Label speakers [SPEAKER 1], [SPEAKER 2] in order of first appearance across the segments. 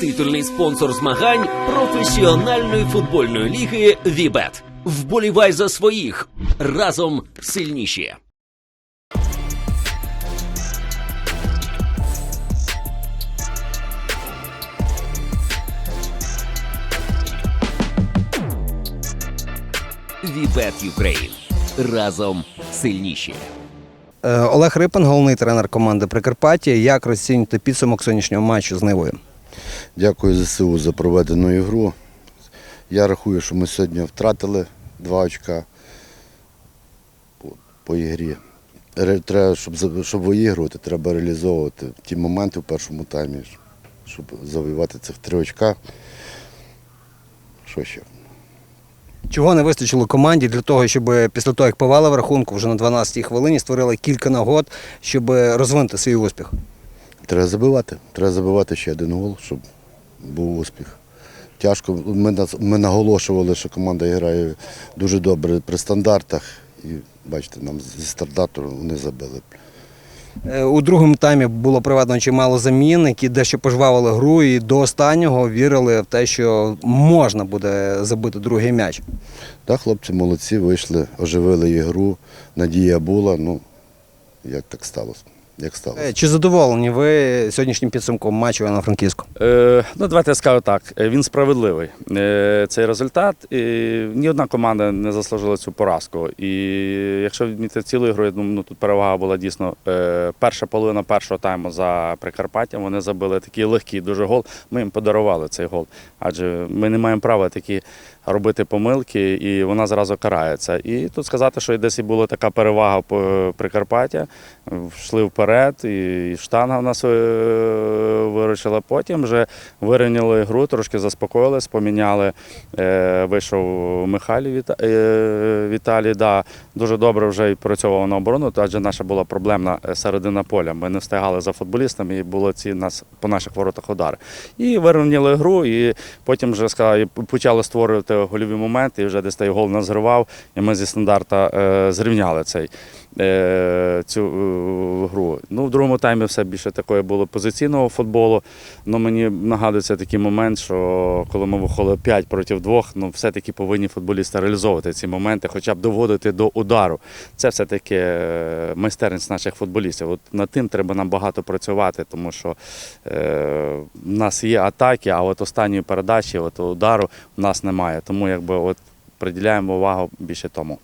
[SPEAKER 1] Титульний спонсор змагань професіональної футбольної ліги Вібет. Вболівай за своїх разом сильніші. Вібет Юкрейн. Разом сильніші.
[SPEAKER 2] Е, Олег Рипан, головний тренер команди Прикарпаття. Як розцінюєте підсумок сьогоднішнього матчу з Нивою?
[SPEAKER 3] Дякую ЗСУ за проведену ігру. Я рахую, що ми сьогодні втратили два очка по, по ігрі. Треба, щоб, щоб виігрувати, треба реалізовувати ті моменти в першому таймі, щоб завоювати цих три очка. Що ще?
[SPEAKER 2] Чого не вистачило команді для того, щоб після того, як повели в рахунку, вже на 12-й хвилині створили кілька нагод, щоб розвинути свій успіх?
[SPEAKER 3] Треба забивати. Треба забивати ще один гол, щоб був успіх. Тяжко. Ми, ми наголошували, що команда грає дуже добре при стандартах. І бачите, нам зі стандарту вони забили.
[SPEAKER 2] Е, У другому таймі було проведено чимало замін, які дещо пожвавили гру і до останнього вірили в те, що можна буде забити другий м'яч.
[SPEAKER 3] Так, хлопці молодці, вийшли, оживили ігру. Надія була. Ну, як так сталося? Як сталося?
[SPEAKER 2] Е, Чи задоволені ви сьогоднішнім підсумком матчу на франківську
[SPEAKER 4] Е, ну, давайте я скажу так. е, Він справедливий. Е, цей результат. І ні одна команда не заслужила цю поразку. І якщо відмітити цілу ігру, я думаю, ну, тут перевага була дійсно е, перша половина першого тайму за Прикарпаттям. Вони забили такий легкий дуже гол. Ми їм подарували цей гол. Адже ми не маємо права такі робити помилки, і вона зразу карається. І тут сказати, що десь і була така перевага по Прикарпаття. Йшли вперед, і штанга в нас е, виручила. Потім вже вирівняли гру, трошки заспокоїлись, поміняли. Е, Вийшов Михайлів Віта- е, Віталій. Да, дуже добре вже і працював на оборону, адже наша була проблемна середина поля. Ми не встигали за футболістами, і було ці нас по наших воротах удари. І вирівняли гру, і потім вже сказали, почали створювати гольові моменти, і вже десь той гол назривав, і ми зі стандарта зрівняли цей цю е, гру. Ну, в другому таймі все більше такої було позиційного футболу. Ну, мені нагадується такий момент, що коли ми виходили 5 проти 2, ну, все-таки повинні футболісти реалізовувати ці моменти, хоча б доводити до удару. Це все-таки е, майстерність наших футболістів. От над тим треба нам багато працювати, тому що е, в нас є атаки, а от останньої передачі, от удару в нас немає. Тому якби от приділяємо увагу більше тому.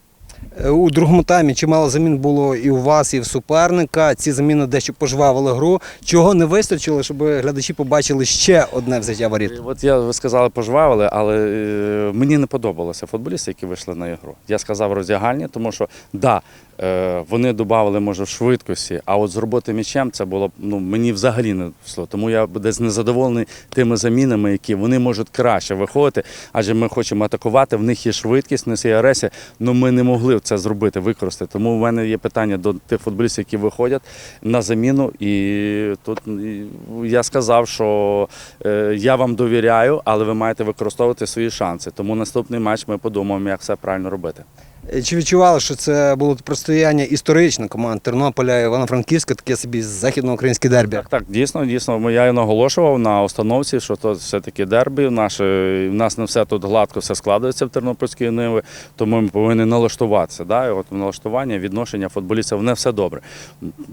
[SPEAKER 2] Е, У другому таймі чимало замін було і у вас, і в суперника. Ці заміни дещо пожвавили гру. Чого не вистачило, щоб глядачі побачили ще одне взяття воріт?
[SPEAKER 4] От я ви сказали, пожвавили, але е, мені не подобалося футболісти, які вийшли на ігру. Я сказав роздягальні, тому що да, е, вони додали, може, в швидкості, а от з роботи м'ячем це було ну, мені взагалі не всло. Тому я десь незадоволений тими замінами, які вони можуть краще виходити, адже ми хочемо атакувати, в них є швидкість, в них є агресія, але ми не могли це зробити, використати. Тому в мене є питання до тих футболістів, які виходять на заміну. І тут я сказав, що е, я вам довіряю, але ви маєте використовувати свої шанси. Тому наступний матч ми подумаємо, як все правильно робити.
[SPEAKER 2] Е, Чи відчували, що це було протистояння історичне команд Тернополя Івано-Франківська, таке собі західноукраїнське дербі?
[SPEAKER 4] Так, так, дійсно, дійсно. Я і наголошував на установці, що то все-таки дербі. Наше, в нас не все тут гладко все складається в Тернопільській ниви, тому ми повинні налаштуватися. Да? І от налаштування, відношення футболістів не все добре.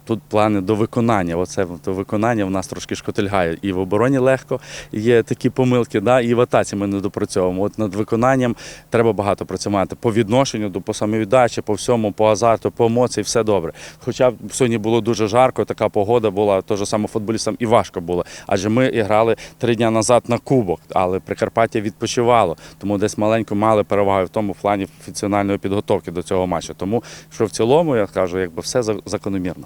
[SPEAKER 4] Тут плани до виконання. Оце до виконання в нас трошки шкотильгає. І в обороні легко є такі помилки, да? і в атаці ми не допрацьовуємо. От над виконанням треба багато працювати по відношенню до по самовіддачі, по всьому, по азарту, по емоції, все добре. Хоча сьогодні було дуже жарко, така погода була, теж саме футболістам і важко було. Адже ми і грали три дні назад на кубок, але Прикарпаття відпочивало. Тому десь маленько мали перевагу в тому плані функціональної підготовки до цього матчу. Тому що в цілому, я кажу, якби все закономірно.